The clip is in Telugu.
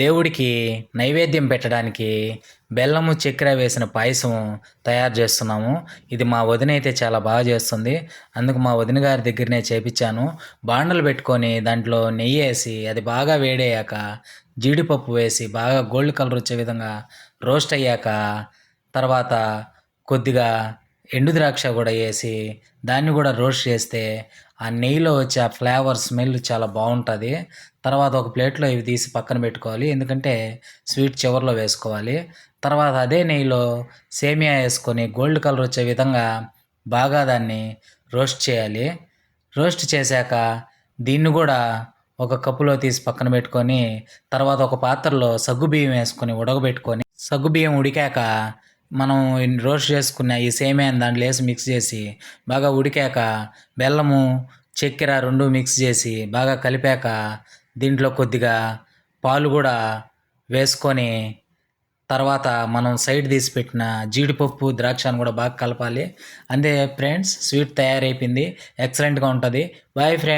దేవుడికి నైవేద్యం పెట్టడానికి బెల్లము చక్కెర వేసిన పాయసం తయారు చేస్తున్నాము. ఇది మా వదిన అయితే చాలా బాగా చేస్తుంది. అందుకు మా వదిన గారి దగ్గరనే చేపించాను. బాండలు పెట్టుకొని దాంట్లో నెయ్యి వేసి అది బాగా వేడయ్యాక జీడిపప్పు వేసి బాగా గోల్డ్ కలర్ వచ్చే విధంగా రోస్ట్ అయ్యాక తర్వాత కొద్దిగా ఎండు ద్రాక్ష కూడా వేసి దాన్ని కూడా రోస్ట్ చేస్తే ఆ నెయ్యిలో వచ్చే ఆ ఫ్లేవర్ స్మెల్ చాలా బాగుంటుంది. తర్వాత ఒక ప్లేట్లో ఇవి తీసి పక్కన పెట్టుకోవాలి. ఎందుకంటే స్వీట్ చివరిలో వేసుకోవాలి. తర్వాత అదే నెయ్యిలో సేమియా వేసుకొని గోల్డ్ కలర్ వచ్చే విధంగా బాగా దాన్ని రోస్ట్ చేయాలి. రోస్ట్ చేశాక దీన్ని కూడా ఒక కప్పులో తీసి పక్కన పెట్టుకొని తర్వాత ఒక పాత్రలో సగ్గుబియ్యం వేసుకొని ఉడకబెట్టుకొని సగ్గుబియ్యం ఉడికాక మనం రోస్ట్ చేసుకున్న ఈ సేమియాని దాంట్లో వేసి మిక్స్ చేసి బాగా ఉడికాక బెల్లము చక్కెర రెండు మిక్స్ చేసి బాగా కలిపాక దీంట్లో కొద్దిగా పాలు కూడా వేసుకొని తర్వాత మనం సైడ్ తీసి పెట్టిన జీడిపప్పు ద్రాక్షను కూడా బాగా కలపాలి. అంతే ఫ్రెండ్స్ స్వీట్ తయారైపోయింది. ఎక్సలెంట్గా ఉంటుంది. Bye friends